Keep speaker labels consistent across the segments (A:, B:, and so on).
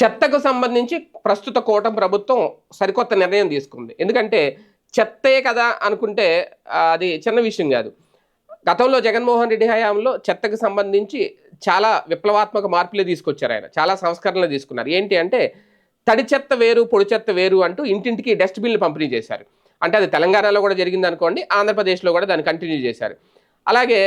A: చెత్తకు సంబంధించి ప్రస్తుత కూటమి ప్రభుత్వం సరికొత్త నిర్ణయం తీసుకుంది. ఎందుకంటే చెత్తే కదా అనుకుంటే అది చిన్న విషయం కాదు. గతంలో జగన్మోహన్ రెడ్డి హయాంలో చెత్తకు సంబంధించి చాలా విప్లవాత్మక మార్పులే తీసుకొచ్చారు ఆయన. చాలా సంస్కరణలు తీసుకున్నారు. ఏంటి అంటే తడి చెత్త వేరు పొడి చెత్త వేరు అంటూ ఇంటింటికి డస్ట్బిన్లు పంపిణీ చేశారు. అంటే అది తెలంగాణలో కూడా జరిగింది అనుకోండి ఆంధ్రప్రదేశ్లో కూడా దాన్ని కంటిన్యూ చేశారు. అలాగే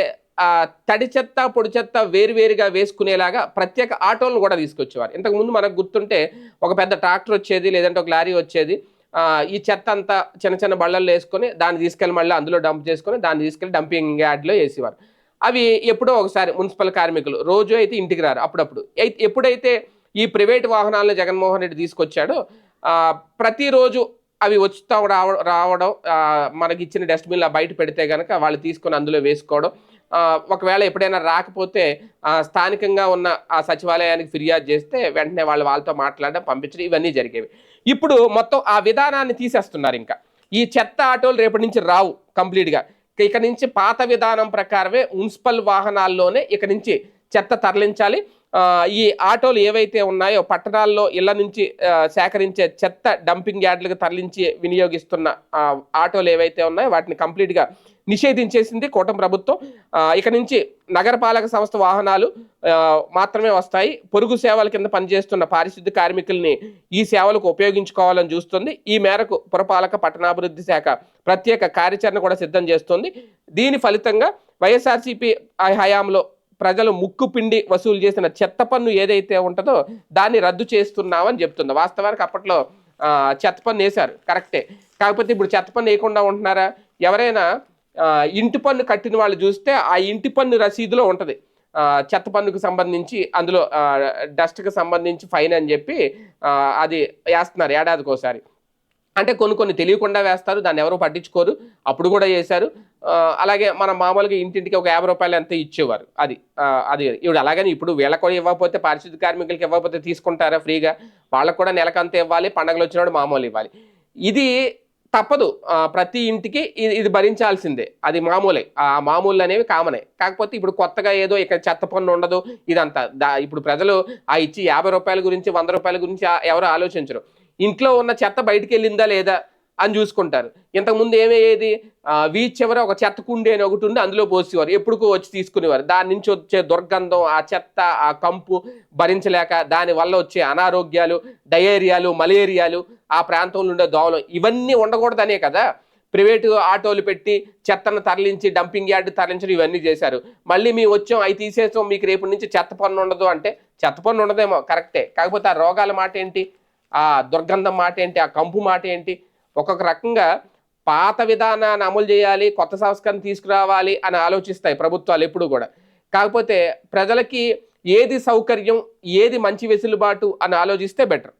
A: తడి చెత్త పొడి చెత్త వేరువేరుగా వేసుకునేలాగా ప్రత్యేక ఆటోలను కూడా తీసుకొచ్చేవారు. ఇంతకుముందు మనకు గుర్తుంటే ఒక పెద్ద ట్రాక్టర్ వచ్చేది లేదంటే ఒక లారీ వచ్చేది. ఈ చెత్త అంతా చిన్న చిన్న బళ్ళల్లో వేసుకొని దాన్ని తీసుకెళ్ళి మళ్ళీ అందులో డంప్ చేసుకొని దాన్ని తీసుకెళ్ళి డంపింగ్ యార్డ్లో వేసేవారు. అవి ఎప్పుడో ఒకసారి మున్సిపల్ కార్మికులు రోజు అయితే ఇంటికి రారు అప్పుడప్పుడు. ఎప్పుడైతే ఈ ప్రైవేట్ వాహనాలను జగన్మోహన్ రెడ్డి తీసుకొచ్చాడో ప్రతిరోజు అవి వచ్చుతా రావడం రావడం మనకి ఇచ్చిన డస్ట్బిన్లో బయట పెడితే కనుక వాళ్ళు తీసుకొని అందులో వేసుకోవడం ఒకవేళ ఎప్పుడైనా రాకపోతే ఆ, స్థానికంగా ఉన్న ఆ సచివాలయానికి ఫిర్యాదు చేస్తే వెంటనే వాళ్ళు వాళ్ళతో మాట్లాడడం పంపించడం ఇవన్నీ జరిగేవి. ఇప్పుడు మొత్తం ఆ విధానాన్ని తీసేస్తున్నారు ఇంకా. ఈ చెత్త ఆటోలు రేపటి నుంచి రావు కంప్లీట్గా. ఇక నుంచి పాత విధానం ప్రకారమే మున్సిపల్ వాహనాల్లోనే ఇక నుంచి చెత్త తరలించాలి. ఈ ఆటోలు ఏవైతే ఉన్నాయో పట్టణాల్లో ఇళ్ళ నుంచి సేకరించే చెత్త డంపింగ్ యార్డులకు తరలించి వినియోగిస్తున్న ఆటోలు ఏవైతే ఉన్నాయో వాటిని కంప్లీట్గా నిషేధించేసింది కూటమి ప్రభుత్వం. ఇక నుంచి నగరపాలక సంస్థ వాహనాలు మాత్రమే వస్తాయి. పొరుగు సేవల కింద పనిచేస్తున్న పారిశుద్ధ్య కార్మికుల్ని ఈ సేవలకు ఉపయోగించుకోవాలని చూస్తుంది. ఈ మేరకు పురపాలక పట్టణాభివృద్ధి శాఖ ప్రత్యేక కార్యాచరణ కూడా సిద్ధం చేస్తుంది. దీని ఫలితంగా వైఎస్ఆర్సీపీ హయాంలో ప్రజలు ముక్కు పిండి వసూలు చేసిన చెత్త పన్ను ఏదైతే ఉంటుందో దాన్ని రద్దు చేస్తున్నామని చెప్తుంది. వాస్తవానికి అప్పట్లో చెత్త పన్ను వేశారు. కరెక్టే. కాకపోతే ఇప్పుడు చెత్త పన్ను వేయకుండా ఉంటున్నారా? ఎవరైనా ఇంటి పన్ను కట్టిన వాళ్ళు చూస్తే ఆ ఇంటి పన్ను రసీదులో ఉంటుంది. చెత్త పన్నుకు సంబంధించి అందులో డస్ట్కి సంబంధించి ఫైన్ అని చెప్పి అది వేస్తున్నారు ఏడాదికి ఒకసారి అంటే కొన్ని కొన్ని తెలియకుండా వేస్తారు దాన్ని ఎవరు పట్టించుకోరు. అప్పుడు కూడా చేశారు. అలాగే మన మామూలుగా ఇంటింటికి ఒక యాభై రూపాయలు ఎంత ఇచ్చేవారు. అది అది ఇప్పుడు అలాగని ఇప్పుడు వీళ్ళకి కూడా ఇవ్వకపోతే పారిశుద్ధ కార్మికులకి ఇవ్వకపోతే తీసుకుంటారా ఫ్రీగా? వాళ్ళకు కూడా నెలకంత ఇవ్వాలి పండగలు వచ్చినప్పుడు మామూలు ఇవ్వాలి. ఇది తప్పదు. ప్రతి ఇంటికి ఇది ఇది భరించాల్సిందే. అది మామూలే. ఆ మామూలు అనేవి కామనే. కాకపోతే ఇప్పుడు కొత్తగా ఏదో ఇక్కడ చెత్త పన్ను ఉండదు ఇదంతా. దా ఇప్పుడు ప్రజలు ఆ ఇచ్చి యాభై రూపాయల గురించి వంద రూపాయల గురించి ఎవరు ఆలోచించరు. ఇంట్లో ఉన్న చెత్త బయటికి వెళ్ళిందా లేదా అని చూసుకుంటారు. ఇంతకుముందు ఏమయ్యేది? ఆ, చివర ఒక చెత్త కుండి అని ఒకటి ఉండి అందులో పోసేవారు. ఎప్పుడుకో వచ్చి తీసుకునేవారు. దాని నుంచి వచ్చే దుర్గంధం ఆ చెత్త ఆ కంపు భరించలేక దాని వల్ల వచ్చే అనారోగ్యాలు డయేరియాలు మలేరియాలు ఆ ప్రాంతంలో ఉండే దోమలు ఇవన్నీ ఉండకూడదనే కదా. ప్రైవేటు ఆటోలు పెట్టి చెత్తను తరలించి డంపింగ్ యార్డ్ తరలించడం ఇవన్నీ చేశారు. మళ్ళీ మేము వచ్చాం అవి తీసేస్తాం మీకు రేపు నుంచి చెత్త పన్ను ఉండదు అంటే చెత్త పన్ను ఉండదేమో కరెక్టే. కాకపోతే ఆ రోగాల మాట ఏంటి? ఆ దుర్గంధం మాట ఏంటి ఆ కంపు మాట ఏంటి ఒక్కొక్క రకంగా పాత విధానాన్ని అమలు చేయాలి కొత్త సంస్కరణ తీసుకురావాలి అని ఆలోచిస్తాయి ప్రభుత్వాలు ఎప్పుడు కూడా. కాకపోతే ప్రజలకి ఏది సౌకర్యం ఏది మంచి వెసులుబాటు అని ఆలోచిస్తే బెటర్.